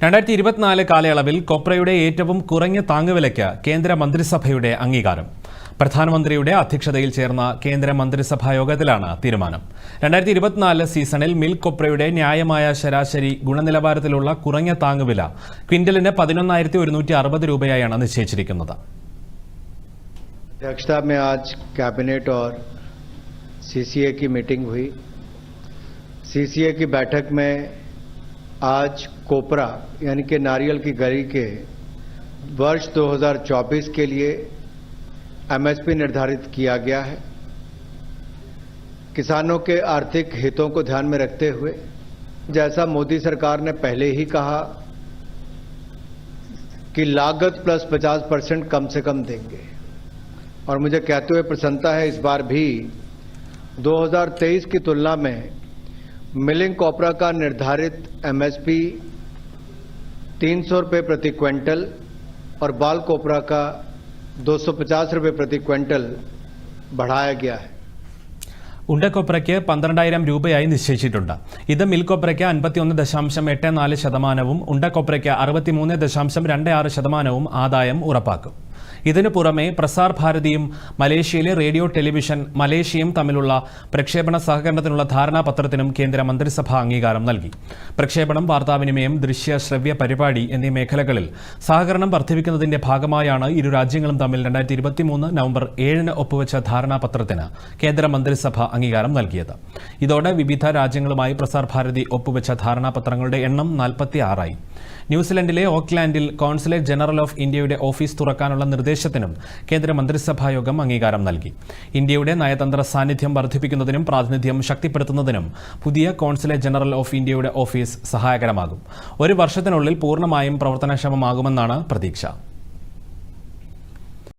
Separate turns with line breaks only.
രണ്ടായിരത്തി ഇരുപത്തിനാല് കാലയളവിൽ കൊപ്രയുടെ ഏറ്റവും കുറഞ്ഞ താങ്ങുവിലയ്ക്ക് കേന്ദ്ര മന്ത്രിസഭയുടെ അംഗീകാരം പ്രധാനമന്ത്രിയുടെ അധ്യക്ഷതയിൽ ചേർന്ന കേന്ദ്ര മന്ത്രിസഭാ യോഗത്തിലാണ് തീരുമാനം രണ്ടായിരത്തി ഇരുപത്തിനാല് സീസണിൽ മിൽക്ക് കൊപ്രയുടെ ന്യായമായ ശരാശരി ഗുണനിലവാരത്തിലുള്ള കുറഞ്ഞ താങ്ങുവില ക്വിന്റലിന് പതിനൊന്നായിരത്തി ഒരുന്നൂറ്റി അറുപത് രൂപയായാണ് നിശ്ചയിച്ചിരിക്കുന്നത്
अध्यक्षता में आज कैबिनेट और सीसीए की मीटिंग हुई सीसीए की बैठक में आज कोपरा, यानी कि नारियल की गरी के वर्ष 2024 के लिए एमएसपी निर्धारित किया गया है। किसानों के आर्थिक हितों को ध्यान में रखते हुए, जैसा मोदी सरकार ने पहले ही कहा कि लागत प्लस 50 परसेंट कम से कम देंगे। और मुझे कहते हुए प्रसन्नता है, इस बार भी 2023 की तुलना में मिलिंग कॉपरा का निर्धारित एमएसपी 300 रुपये प्रति क्विंटल और बाल कोपरा का 250 रुपये प्रति क्विंटल बढ़ाया गया है
ഉണ്ടക്കൊപ്രയ്ക്ക് പന്ത്രണ്ടായിരം രൂപയായി നിശ്ചയിച്ചിട്ടുണ്ട് ഇത് മിൽക്കൊപ്രയ്ക്ക് അൻപത്തിയൊന്ന് ദശാംശം എട്ട് നാല് ശതമാനവും ഉണ്ടക്കൊപ്രയ്ക്ക് അറുപത്തിമൂന്ന് ദശാംശം രണ്ട് ആറ് ശതമാനവും ആദായം ഉറപ്പാക്കും ഇതിനു പുറമെ പ്രസാർ ഭാരതിയും മലേഷ്യയിലെ റേഡിയോ ടെലിവിഷൻ മലേഷ്യയും തമ്മിലുള്ള പ്രക്ഷേപണ സഹകരണത്തിനുള്ള ധാരണാപത്രത്തിനും കേന്ദ്ര മന്ത്രിസഭ അംഗീകാരം നൽകി. പ്രക്ഷേപണം വാർത്താവിനിമയം ദൃശ്യ ശ്രവ്യ പരിപാടി എന്നീ മേഖലകളിൽ സഹകരണം വർദ്ധിപ്പിക്കുന്നതിന്റെ ഭാഗമായാണ് ഇരു രാജ്യങ്ങളും തമ്മിൽ രണ്ടായിരത്തി ഇരുപത്തിമൂന്ന് നവംബർ ഏഴിന് ഒപ്പുവെച്ച ധാരണാപത്രത്തിന് കേന്ദ്ര മന്ത്രിസഭ അംഗീകാരം നൽകിയത്. ഇതോടെ വിവിധ രാജ്യങ്ങളുമായി പ്രസാർ ഭാരതി ഒപ്പുവെച്ച ധാരണാപത്രങ്ങളുടെ എണ്ണം നാൽപ്പത്തി ആറായി ന്യൂസിലൻഡിലെ ഓക്ലാൻഡിൽ കോൺസുലേറ്റ് ജനറൽ ഓഫ് ഇന്ത്യയുടെ ഓഫീസ് തുറക്കാനുള്ള നിർദ്ദേശത്തിനും കേന്ദ്ര മന്ത്രിസഭാ യോഗം അംഗീകാരം നൽകി. ഇന്ത്യയുടെ നയതന്ത്ര സാന്നിധ്യം വർദ്ധിപ്പിക്കുന്നതിനും പ്രാതിനിധ്യം ശക്തിപ്പെടുത്തുന്നതിനും പുതിയ കോൺസുലേറ്റ് ജനറൽ ഓഫ് ഇന്ത്യയുടെ ഓഫീസ് സഹായകരമാകും. ഒരു വർഷത്തിനുള്ളിൽ പൂർണമായും പ്രവർത്തനക്ഷമമാകുമെന്നാണ് പ്രതീക്ഷ.